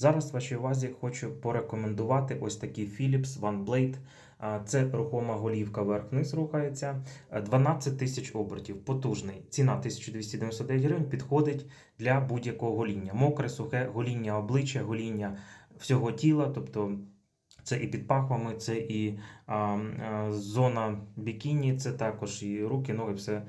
Зараз вашій увазі хочу порекомендувати ось такий Philips One Blade. Це рухома голівка вверх-вниз рухається. Е, 12 тисяч обертів, потужний. Ціна 1299 гривень підходить для будь-якого гоління. Мокре, сухе, гоління обличчя, гоління всього тіла, тобто це і під пахвами, це і а, а, зона бікіні, це також і руки, ноги, все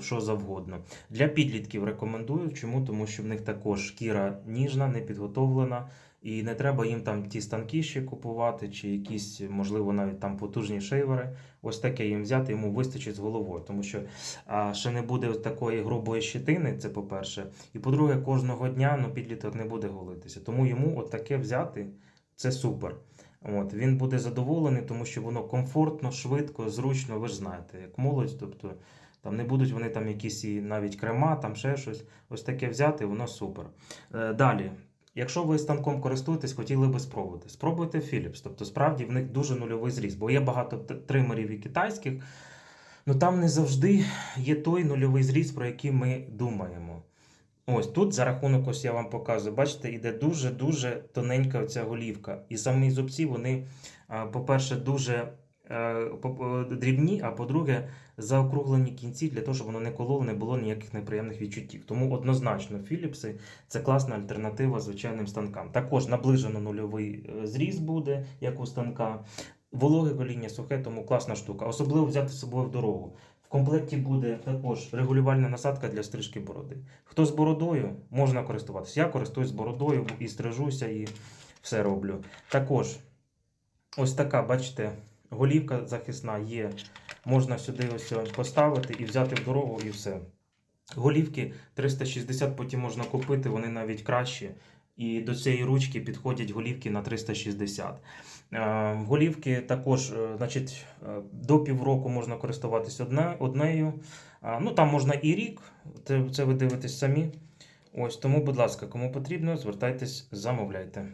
що завгодно. Для підлітків рекомендую. Чому? Тому що в них також шкіра ніжна, не підготовлена, і не треба їм там ті станки ще купувати, чи якісь, можливо, навіть там потужні шейвери. Ось таке їм взяти, йому вистачить з головою, тому що а, ще не буде такої грубої щитини, це по-перше. І по-друге, кожного дня ну, підліток не буде голитися. Тому йому от таке взяти це супер. От, він буде задоволений, тому що воно комфортно, швидко, зручно, ви ж знаєте, як молодь, тобто там не будуть вони там якісь і навіть крема, там ще щось. Ось таке взяти, воно супер. Е, далі. Якщо ви станком користуєтесь, хотіли би спробувати. Спробуйте Philips. Тобто, справді в них дуже нульовий зріст, бо є багато тримерів і китайських, ну там не завжди є той нульовий зріст, про який ми думаємо. Ось тут за рахунок, ось я вам показую, бачите, іде дуже-дуже тоненька оця голівка. І самі зубці, вони, по-перше, дуже е, е, дрібні, а по-друге, заокруглені кінці для того, щоб воно не кололо, не було ніяких неприємних відчуттів. Тому однозначно Philips це класна альтернатива звичайним станкам. Також наближено нульовий е, зріст буде, як у станка. Вологе гоління сухе, тому класна штука. Особливо взяти з собою в дорогу. Комплекті буде також регулювальна насадка для стрижки бороди. Хто з бородою, можна користуватися. Я користуюсь бородою і стрижуся, і все роблю. Також ось така, бачите, голівка захисна є. Можна сюди ось поставити і взяти в дорогу, і все. Голівки 360 потім можна купити, вони навіть кращі. І до цієї ручки підходять голівки на 360. Е, Голівки також, е, значить, е, до півроку можна користуватись одне, однею. Ну, там можна і рік, це, ви дивитесь самі. Ось тому, будь ласка, кому потрібно, звертайтесь, замовляйте.